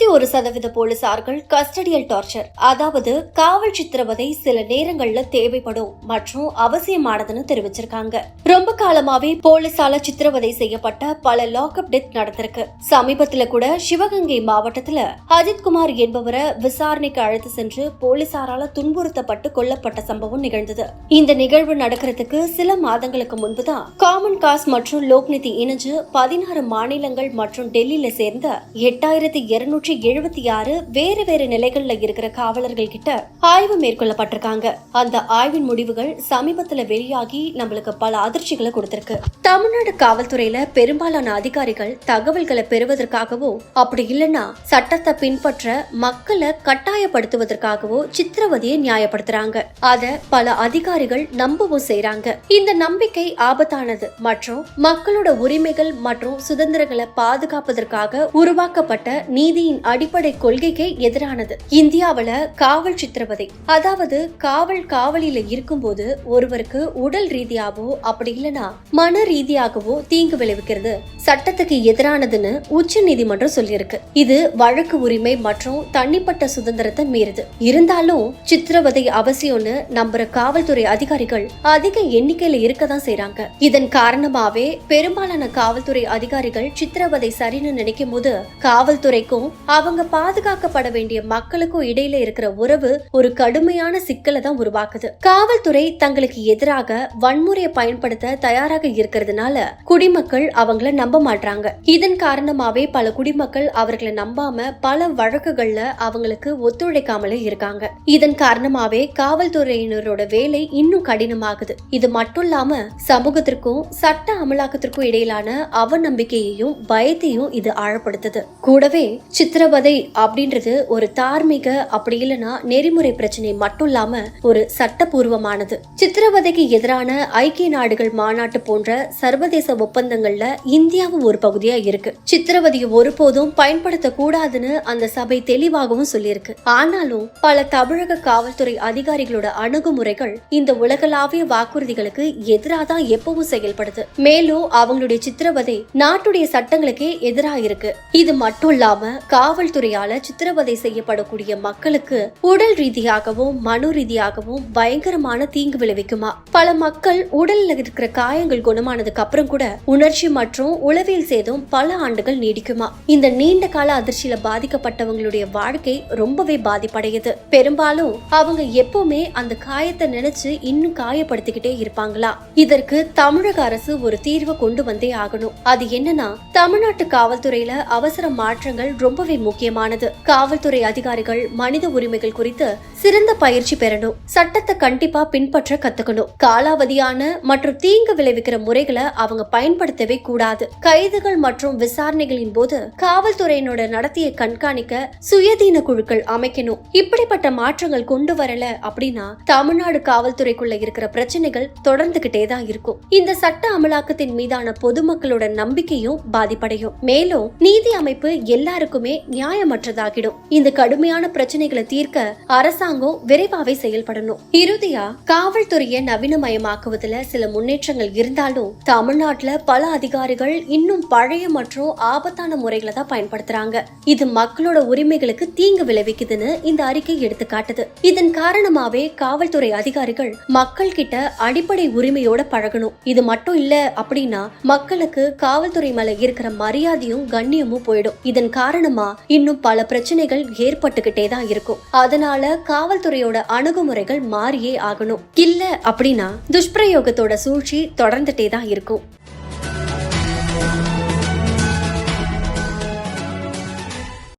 இருபத்தி ஒரு சதவீத போலீசார்கள் கஸ்டடியல் டார்ச்சர் அதாவது காவல் சித்திரவதை சில நேரங்கள்ல தேவைப்படும் மற்றும் அவசியமானதுன்னு தெரிவிச்சிருக்காங்க. ரொம்ப காலமாவே போலீசால சித்திரவதை செய்யப்பட்ட பல லாக்அப் டெத் நடந்திருக்கு. சமீபத்துல கூட சிவகங்கை மாவட்டத்துல அஜித்குமார் என்பவரை விசாரணைக்கு அழைத்து சென்று போலீசாரால துன்புறுத்தப்பட்டு கொல்லப்பட்ட சம்பவம் நிகழ்ந்தது. இந்த நிகழ்வு நடக்கிறதுக்கு சில மாதங்களுக்கு முன்புதான் காமன் காஸ் மற்றும் லோக்நிதி இணைஞ்சு பதினாறு மாநிலங்கள் மற்றும் டெல்லியில சேர்ந்த எட்டாயிரத்தி இருநூற்றி எழுபத்தி ஆறு வேறு வேறு நிலைகள்ல இருக்கிற காவலர்கள் கிட்ட ஆய்வு மேற்கொள்ளப்பட்டிருக்காங்க. அந்த ஆய்வின் முடிவுகள் சமீபத்துல வெளியாகி நம்மளுக்கு பல அதிர்ச்சிகளை கொடுத்திருக்கு. தமிழ்நாடு காவல்துறையில பெரும்பாலான அதிகாரிகள் தகவல்களை பெறுவதற்காகவோ அப்படி இல்லைன்னா சட்டத்தை பின்பற்ற மக்களை கட்டாயப்படுத்துவதற்காகவோ சித்திரவதையை நியாயப்படுத்துறாங்க. அத பல அதிகாரிகள் நம்பவும் செய்யறாங்க இந்த நம்பிக்கை ஆபத்தானது மற்றும் மக்களோட உரிமைகள் மற்றும் சுதந்திரங்களை பாதுகாப்பதற்காக உருவாக்கப்பட்ட நீதியின் அடிப்படை கொள்கைக்கு எதிரானது. இந்தியாவில காவல் சித்திரவதை அதாவது காவல் காவலில இருக்கும்போது ஒருவருக்கு உடல் ரீதியாவோ அப்படி இல்லனா மன ரீதியாகவோ தீங்கு விளைவிக்கிறது. சட்டத்துக்கு எதிரானதுன்னு உச்ச நீதிமன்றம் சொல்லியிருக்கு. இது வழக்கு உரிமை மற்றும் தனிப்பட்ட சுதந்திரத்தை மீறுது. இருந்தாலும் சித்திரவதை அவசியம்னு நம்புற காவல்துறை அதிகாரிகள் அதிக எண்ணிக்கையில இருக்கதான் செய்றாங்க. இதன் காரணமாவே பெரும்பாலான காவல்துறை அதிகாரிகள் சித்திரவதை சரின்னு நினைக்கும் போது காவல்துறைக்கும் அவங்க பாதுகாக்கப்பட வேண்டிய மக்களுக்கும் இடையில இருக்கிற உறவு ஒரு கடுமையான சிக்கலை தான் உருவாக்குது. காவல்துறை தங்களுக்கு எதிராக வன்முறையை பயன்படுத்த தயாராக இருக்கிறதுனால குடிமக்கள் அவங்கள நம்ப மாட்டாங்க இதன் காரணமாவே பல குடிமக்கள் அவர்களை நம்பாம பல வழக்குகள்ல அவங்களுக்கு ஒத்துழைக்காமலே இருக்காங்க. இதன் காரணமாவே காவல்துறையினரோட வேலை இன்னும் கடினமாகுது. இது மட்டும் இல்லாம சமூகத்திற்கும் சட்ட அமலாக்கத்திற்கும் இடையிலான அவநம்பிக்கையையும் பயத்தையும் இது ஆழப்படுத்துது. கூடவே சித்திரவதை அப்படின்றது ஒரு தார்மீக அப்படி இல்லைன்னா நெறிமுறை பிரச்சனை மட்டும் இல்லாம ஒரு சட்டபூர்வமானது. சித்திரவதைக்கு எதிரான ஐக்கிய நாடுகள் மாநாட்டு போன்ற சர்வதேச ஒப்பந்தங்கள்ல இந்தியாவும் ஒரு பகுதியா இருக்கு. சித்திரவதையை ஒருபோதும் பயன்படுத்த கூடாதுன்னு அந்த சபை தெளிவாகவும் சொல்லியிருக்கு. ஆனாலும் பல தமிழக காவல்துறை அதிகாரிகளோட அணுகுமுறைகள் இந்த உலகளாவிய வாக்குறுதிகளுக்கு எதிராக தான் எப்பவும் செயல்படுது. மேலும் அவங்களுடைய சித்திரவதை நாட்டுடைய சட்டங்களுக்கே எதிரா இருக்கு. இது மட்டும் இல்லாம காவல்துறையால சித்திரவதை செய்யப்படக்கூடிய மக்களுக்கு உடல் ரீதியாகவும் மனு ரீதியாகவும் பயங்கரமான தீங்கு விளைவிக்குமா? பல மக்கள் உடல்ல இருக்கிற காயங்கள் குணமானதுக்கு அப்புறம் கூட உணர்ச்சி மற்றும் உளவியல் சேதம் பல ஆண்டுகள் நீடிக்குமா? இந்த நீண்ட கால அதிர்ச்சியில பாதிக்கப்பட்டவங்களுடைய வாழ்க்கை ரொம்பவே பாதிப்படையுது. பெரும்பாலும் அவங்க எப்பவுமே அந்த காயத்தை நினைச்சு இன்னும் காயப்படுத்திக்கிட்டே இருப்பாங்களா? இதற்கு தமிழக அரசு ஒரு தீர்வை கொண்டு வந்தே ஆகணும். அது என்னன்னா தமிழ்நாட்டு காவல்துறையில அவசர மாற்றங்கள் ரொம்பவே முக்கியமானது. காவல்துறை அதிகாரிகள் மனித உரிமைகள் குறித்து சிறந்த பயிற்சி பெறணும். சட்டத்தை கண்டிப்பா பின்பற்ற கத்துக்கணும். காலாவதியான மற்றும் தீங்கு விளைவிக்கிற முறைகளை அவங்க பயன்படுத்தவே கூடாது. கைதுகள் மற்றும் விசாரணைகளின் போது காவல்துறையினோட நடத்திய கண்காணிக்க சுயதீன குழுக்கள் அமைக்கணும். இப்படிப்பட்ட மாற்றங்கள் கொண்டு வரல அப்படின்னா தமிழ்நாடு காவல்துறைக்குள்ள இருக்கிற பிரச்சனைகள் தொடர்ந்துகிட்டே தான் இருக்கும். இந்த சட்ட அமலாக்கத்தின் மீதான பொதுமக்களோட நம்பிக்கையும் பாதிப்படையும். மேலும் நீதி அமைப்பு எல்லாருக்குமே நியாயமற்றதாகிடும். இந்த கடுமையான பிரச்சனைகளை தீர்க்க அரசாங்கம் விரைவாவே செயல்படணும். இறுதியா காவல்துறையை நவீனமயமாக்குவதுல சில முன்னேற்றங்கள் இருந்தாலும் தமிழ்நாட்டுல பல அதிகாரிகள் இன்னும் பழைய மற்றும் ஆபத்தான முறைகளை தான் பயன்படுத்துறாங்க. இது மக்களோட உரிமைகளுக்கு தீங்கு விளைவிக்குதுன்னு இந்த அறிக்கை எடுத்து காட்டுது இதன் காரணமாவே காவல்துறை அதிகாரிகள் மக்கள் கிட்ட அடிப்படை உரிமையோட பழகணும். இது மட்டும் இல்ல அப்படின்னா மக்களுக்கு காவல்துறை மேல இருக்கிற மரியாதையும் கண்ணியமும் போயிடும். இதன் காரணமா இன்னும் பல பிரச்சனைகள் ஏற்பட்டுக்கிட்டே தான் இருக்கும். அதனால காவல்துறையோட அணுகுமுறைகள் மாறியே ஆகணும். இல்ல அப்படின்னா துஷ்பிரயோகத்தோட சூழ்ச்சி தொடர்ந்துட்டே தான் இருக்கும்.